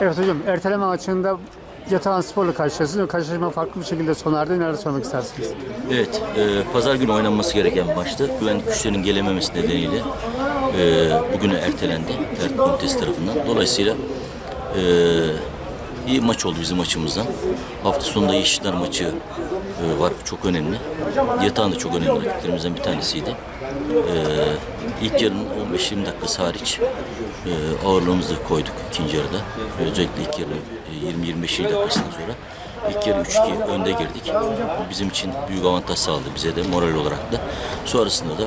Evet hocam, erteleme maçında Yatağan Spor'la karşılaştınız. Karşılaşma farklı bir şekilde sona erdi. Neler sormak istersiniz? Evet, e, pazar günü oynanması gereken bir maçtı. Güvenlik güçlerinin gelememesi nedeniyle e, bugüne ertelendi tertip komitesi tarafından. Dolayısıyla e, iyi maç oldu bizim açımızdan. Hafta sonunda Yeşiller maçı e, var, çok önemli. Yatağın da çok önemli rakiplerimizden bir tanesiydi. E, ilk yarının 15-20 dakikası hariç e, ağırlığımızı koyduk ikinci yarıda. Özellikle ilk yarının e, 20-25 dakikasından sonra ilk yarı 3-2 önde girdik. Bizim için büyük avantaj sağladı bize de moral olarak da. Sonrasında da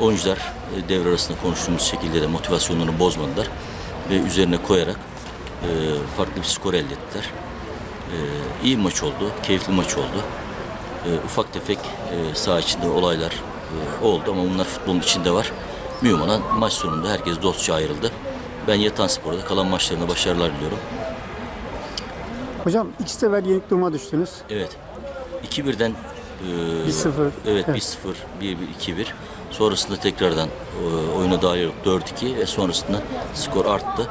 oyuncular e, devre arasında konuştuğumuz şekilde de motivasyonlarını bozmadılar ve üzerine koyarak e, farklı bir skor elde ettiler. E, iyi maç oldu, keyifli maç oldu. E, ufak tefek e, saha içinde olaylar e, oldu ama bunlar futbolun içinde var. Mühim olan maç sonunda herkes dostça ayrıldı. Ben Yatan Spor'da kalan maçlarında başarılar diliyorum. Hocam iki sefer yenik duruma düştünüz. Evet. 2-1'den e, 1-0. Evet Evet. 1-0, 1-1, 2-1. Sonrasında tekrardan e, oyuna dahil olduk 4-2 ve sonrasında skor arttı.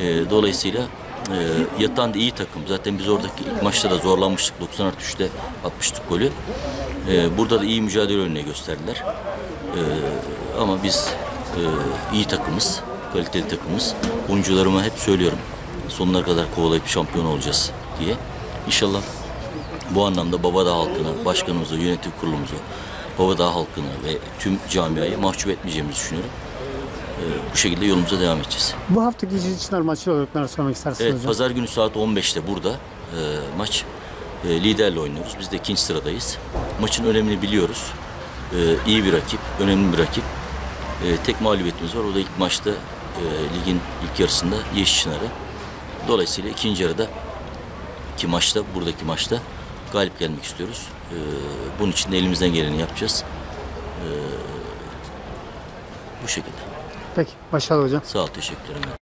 E, dolayısıyla e, Yatan da iyi takım. Zaten biz oradaki ilk maçta da zorlanmıştık. 90 artı 3'te atmıştık golü. E, burada da iyi mücadele örneği gösterdiler. E, ama biz e, iyi takımız, kaliteli takımız. Oyuncularıma hep söylüyorum. Sonuna kadar kovalayıp şampiyon olacağız diye. İnşallah bu anlamda Babadağ halkına, başkanımıza, yönetim kurulumuza, Babadağ halkını ve tüm camiayı mahcup etmeyeceğimizi düşünüyorum. Ee, bu şekilde yolumuza devam edeceğiz. Bu haftaki ikinci çınar maçı olarak neler sormak istersiniz Evet, hocam? pazar günü saat 15'te burada e, maç e, liderle oynuyoruz. Biz de ikinci sıradayız. Maçın önemini biliyoruz. E, iyi bir rakip, önemli bir rakip. E, tek mağlubiyetimiz var. O da ilk maçta e, ligin ilk yarısında Yeşilçınar'ı. Dolayısıyla ikinci yarıda ki maçta, buradaki maçta galip gelmek istiyoruz. E, bunun için de elimizden geleni yapacağız. E, bu şekilde. Peki, başarılı hocam. Sağ ol, teşekkür ederim.